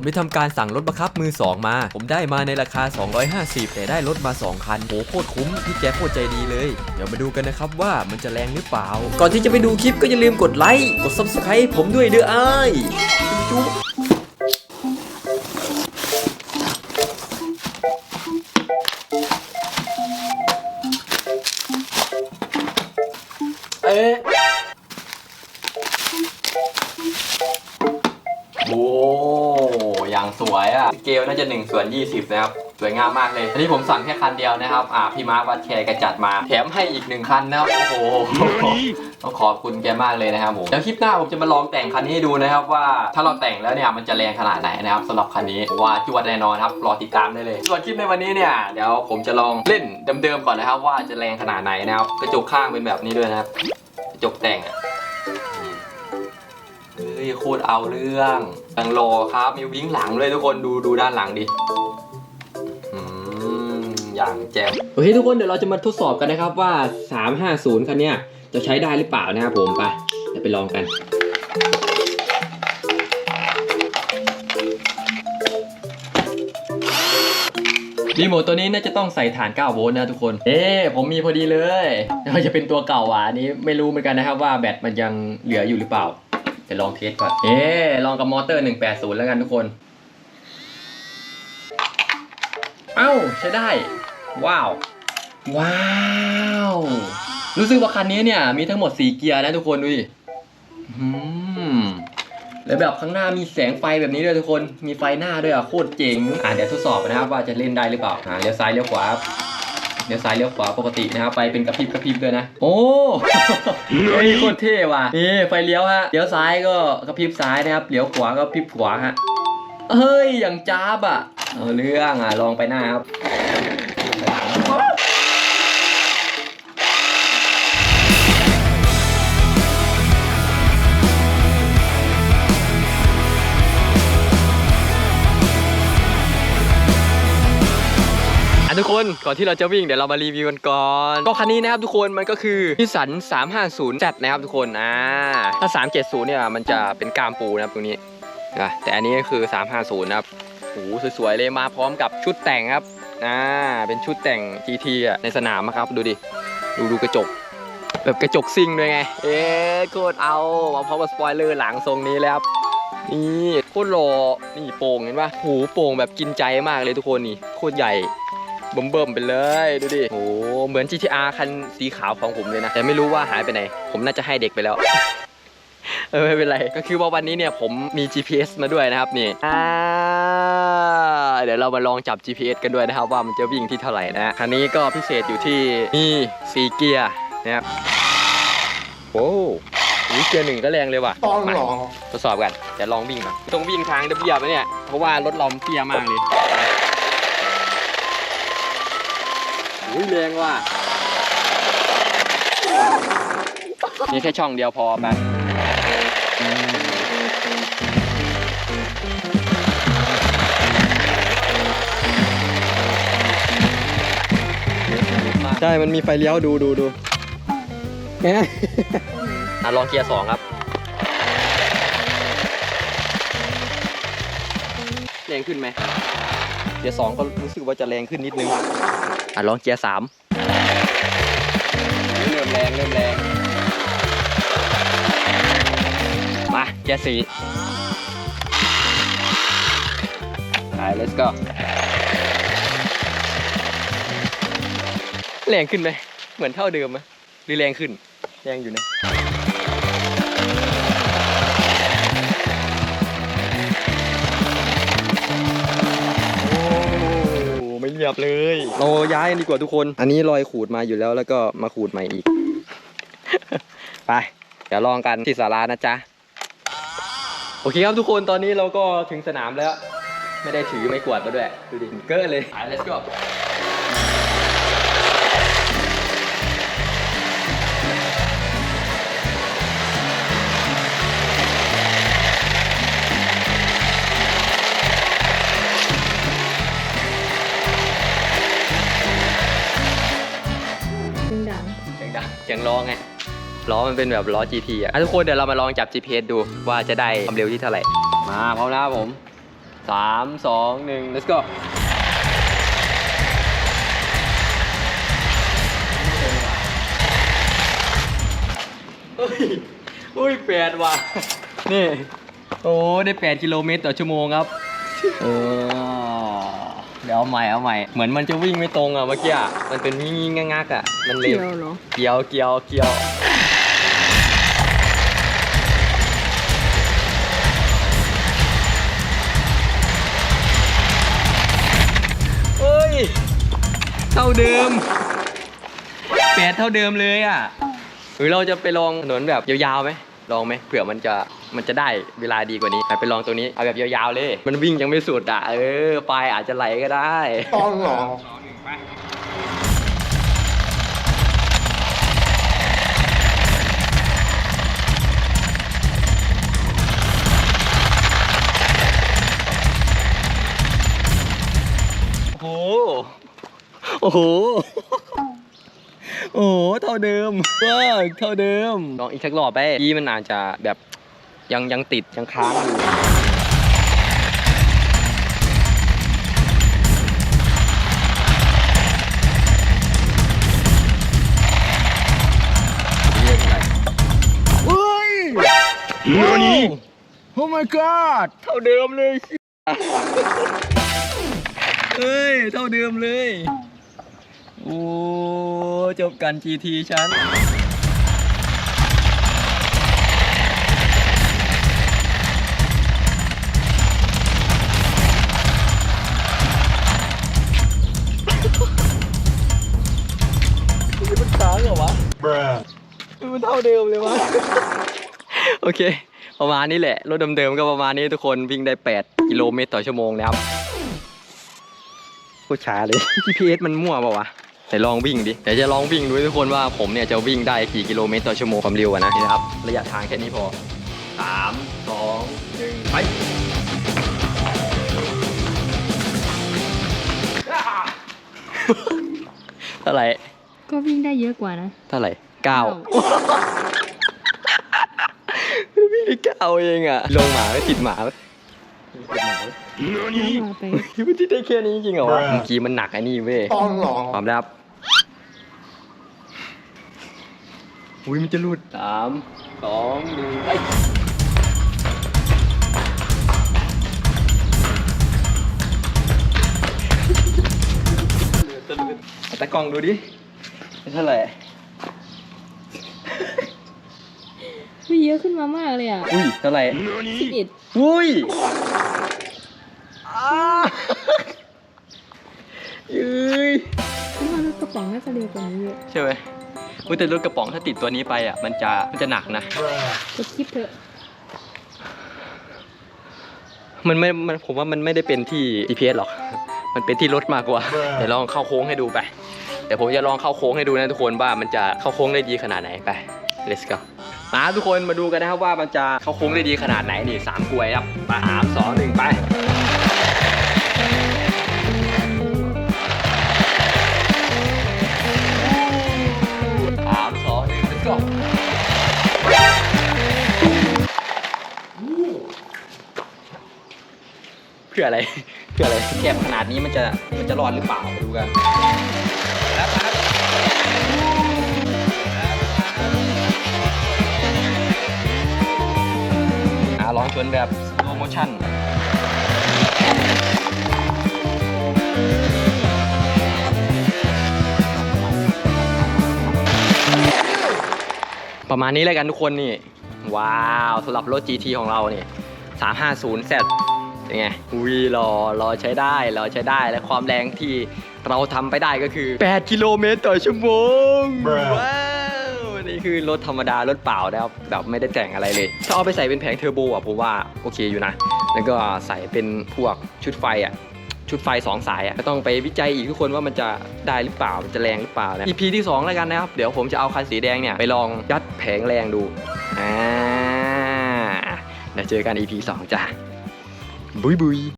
ผมได้ทำการสั่งรถบังคับมือ 2 มา ผมได้มาในราคา 250 แต่ได้รถมา 2 คันโหโคตรคุ้มพี่แกโคตรใจดีเลย เดี๋ยวมาดูกันนะครับว่ามันจะแรงหรือเปล่า ก่อนที่จะไปดูคลิปก็อย่าลืมกดไลค์กด subscribe ผมด้วยเด้อไอ้ายจุ๊บเอ๊ะ กลน่าจะ1ส่วน20 นะครับ สวยงามมากเลย อันนี้ผมสั่งแค่คันเดียวนะครับ อ่าพี่มาร์ควัดแชร์กระจัดมา แถมให้อีกหนึ่งคันนะครับ โอ้โหต้องขอบคุณแกมากเลยนะครับผมเดี๋ยวคลิปหน้าผมจะมาลองแต่งคันนี้ให้ดูนะครับว่าถ้าเราแต่งแล้วเนี่ยมันจะแรงขนาดไหนนะครับสำหรับคันนี้ว่าจวดแน่นอนครับรอติดตามได้เลย ส่วนคลิปในวันนี้เนี่ยเดี๋ยวผมจะลองเล่นเดิมๆก่อนนะครับว่าจะแรงขนาดไหนนะครับกระจกข้างเป็นแบบนี้ด้วยนะครับกระจกแต่งอะ โคตรเอาเรื่องยังรอครับ มีวิ้งหลังด้วยทุกคนดูดูด้านหลังดิอืมอย่างแจ่มโอเคทุกคนเดี๋ยวเราจะมาทดสอบกันนะครับว่า 350คันเนี้ยจะใช้ได้หรือเปล่านะครับผมไปเดี๋ยวไปลองกันรีโมทตัวนี้น่าจะต้องใส่ฐาน 9 โวลต์นะทุกคน เอ๊ะผมมีพอดีเลยมันจะเป็นตัวเก่าอะอันนี้ไม่รู้เหมือนกันนะครับว่าแบตมันยังเหลืออยู่หรือเปล่า เดี๋ยวลองเทสก่อน เอ๊ลองกับมอเตอร์ 180 แล้วกันทุกคน เอ้า ใช้ได้ ว้าว ว้าว รู้สึกว่าคันนี้เนี่ย มีทั้งหมด 4 เกียร์นะทุกคนดูดิอืมแล้วแบบข้างหน้ามีแสงไฟแบบนี้ด้วยทุกคน มีไฟหน้าด้วยอะโคตรเจ๋ง อ่าเดี๋ยวทดสอบนะครับว่าจะเล่นได้หรือเปล่าอ่าเลี้ยวซ้ายเลี้ยวขวาครับ เลี้ยวซ้ายเลี้ยวขวาปกตินะครับไฟเป็นกระพริบกระพริบด้วยนะ โอ้เฮ้ยโคตรเท่ว่ะนี่ไฟเลี้ยวฮะเลี้ยวซ้ายก็กระพริบซ้ายนะครับเลี้ยวขวาก็กระพริบขวาฮะเฮ้ยอย่างจ้าบอะเอาเรื่องอะลองไปหน้าครับ ทุกคนก่อนที่เราจะวิ่งเดี๋ยวเรามารีวิวกันก่อนก็คันนี้นะครับทุกคนมันก็คือนิสสัน350 Z นะครับทุกคนอ่าถ้า 370 เนี่ยมันจะเป็นกามปูนะครับตรงนี้นะแต่อันนี้ก็คือ 350 นะครับโอ้โหสวยๆเลยมาพร้อมกับชุดแต่งครับอ่าเป็นชุดแต่ง GT อะในสนามอะครับดูดิดูดูกระจกแบบกระจกซิ่งด้วยไง เอ๊ะโคตรเอามาพร้อมกับสปอยเลอร์หลังทรงนี้แล้วนี่โคตรหล่อนี่โป่งเห็นปะหูโป่งแบบกินใจมากเลยทุกคนนี่โคตรใหญ่ เบิ่มๆไปเลยดูดิโอ้เหมือน GTR คันสีขาวของผมเลยนะแต่ไม่รู้ว่าหายไปไหน ผมน่าจะให้เด็กไปแล้วเออไม่เป็นไรก็คือว่าวันนี้เนี่ยผมมี GPS มาด้วยนะครับนี่อ่าเดี๋ยวเรามาลองจับ GPS กันด้วยนะครับ ว่ามันจะวิ่งที่เท่าไหร่นะคันนี้ก็พิเศษอยู่ที่นี่สีเกียร์นะครับโอ้นี่เกียร์หนึ่งก็แรงเลยว่ะต้องหรอทดสอบกันเดี๋ยวลองวิ่งก่อนต้องวิ่งทางเบียบๆเนี่ยเพราะว่ารถเรามันเตี้ยมากเลย อุ้ยแรงว่ะนี่แค่ช่องเดียวพอไปใช่ มันมีไฟเลี้ยวดูดูดูแง่อะลองเกียร์สองครับแรงขึ้นไหมเกียร์สองก็รู้สึกว่าจะแรงขึ้นนิดนึง อะลองเกียร์สามเริ่มแรงเริ่มแรงมาเกียร์สี่ไป let's go แรงขึ้นไหมเหมือนเท่าเดิมไหมหรือแรงขึ้น แรงอยู่นะ ไม่เรียบเลย เราย้ายกันดีกว่าทุกคน อันนี้รอยขูดมาอยู่แล้วแล้วก็มาขูดใหม่อีก ไป เดี๋ยวลองกันที่ศาลานะจ๊ะ โอเคครับทุกคนตอนนี้เราก็ถึงสนามแล้ว ไม่ได้ถือไม่กวาดมาด้วย ดูดิเก้อเลยไป let's go ล้อไงล้อมันเป็นแบบล้อ GT อะอะทุกคนเดี๋ยวเรามาลองจับ GPS ดูว่าจะได้ความเร็วที่เท่าไหร่ มาพร้อมแล้วครับผมสามสองหนึ่ง let's go เฮ้ยเฮ้ยแปดว่ะ นี่ โอ้ ได้แปดกิโลเมตรต่อชั่วโมงครับ เออเดี๋ยวเอาใหม่เอาใหม่ เหมือนมันจะวิ่งไม่ตรงอะเมื่อกี้อะมันเป็นงี้ๆงักๆอะ มันเลยเกี่ยวเหรอ เกี่ยวเกี่ยวเกี่ยวเฮ้ย เท่าเดิมแปดเท่าเดิมเลยอะ หรือเราจะไปลองถนนแบบยาวๆไหม ลองไหมเผื่อมันจะมันจะได้เวลาดีกว่านี้ไปไปลองตัวนี้เอาแบบยาวๆเลย มันวิ่งยังไม่สุดอะเออปลายอาจจะไหลก็ได้โอ้โหโอ้โห โอ้โหเท่าเดิมว้าเท่าเดิมลองอีกสักรอบไปยี่มันอาจจะแบบยังยังติดยังค้างอยู่เฮ้ยนี่โอ้ my god เท่าเดิมเลยเอ้ย เท่าเดิมเลยโอ้จบกัน GT ฉันมันค้างเหรอวะมันเท่าเดิมเลยวะ โอเค ประมาณนี้แหละ รถเดิมๆก็ประมาณนี้ทุกคนวิ่งได้ 8 กิโลเมตรต่อชั่วโมงนะครับโคตรช้าเลย GPS มันมั่วเปล่าวะ แต่ลองวิ่งดิเดี๋ยวจะลองวิ่งดูให้ทุกคนว่าผมเนี่ยจะวิ่งได้กี่กิโลเมตรต่อชั่วโมงความเร็วอะนะนี่นะครับ ระยะทางแค่นี้พอ3 2 1ไปเท่าไหร่ก็วิ่งได้เยอะกว่านะ เท่าไหร่เก้าพี่ได้เก้าเองอะลงหมาไม่ติดหมา ไหมติดหมาไหมมาไปพี่ที่ได้แค่นี้จริงเหรอวะเมื่อกี้มันหนักไอ้นี่เว้ยความลับอุ้ยมันจะหลุดสามสองหนึ่งไปเอาตะกล้องดูดิเท่าไหร่ ไม่ เยอะขึ้นมามากเลยอะอุ้ยเท่าไหร่สิบเอ็ดอุ้ยอ้าเอ้ยฉันว่ารถกระป๋องน่าจะเร็วกว่านี้เยอะใช่ไหมอุ้ยแต่รถกระป๋องถ้าติดตัวนี้ไปอะ มันจะมันจะหนักนะกดคลิปเถอะมันไม่ มันผมว่ามันไม่ได้เป็นที่ GPS หรอก มันเป็นที่รถมากกว่า เดี๋ยวลองเข้าโค้งให้ดูไป เดี๋ยวผมจะลองเข้าโค้งให้ดูนะทุกคนว่ามันจะเข้าโค้งได้ดีขนาดไหนไป let's go มาทุกคนมาดูกันนะครับว่ามันจะเข้าโค้งได้ดีขนาดไหนนี่สามกลวยครับไปสามสองหนึ่งไปสามสองหนึ่ง let's go เพื่ออะไรเพื่ออะไรแคบขนาดนี้มันจะมันจะรอดหรือเปล่ามาดูกันแล้ว อ่าลองชนแบบโลโมชั่นประมาณนี้เลยกันทุกคนนี่ ว้าวสำหรับรถ GT ของเราเนี่ย 350Z เป็นไงอุ้ยรอรอใช้ได้รอใช้ได้และความแรงที่เราทำไปได้ก็คือ 8 กิโลเมตรต่อชั่วโมงว้าว นี่คือรถธรรมดารถเปล่านะครับแบบไม่ได้แต่งอะไรเลย ถ้าเอาไปใส่เป็นแผงเทอร์โบอะผมว่าโอเคอยู่นะ แล้วก็ใส่เป็นพวกชุดไฟอะชุดไฟ 2 สายอะก็ต้องไปวิจัยอีกทุกคนว่ามันจะได้หรือเปล่า มันจะแรงหรือเปล่านะ EP ที่ 2 แล้วกันนะครับ เดี๋ยวผมจะเอาคันสีแดงเนี่ย ไปลองยัดแผงแรงดู อ่า เดี๋ยวเจอกัน EP 2 จ้ะ บุยบุย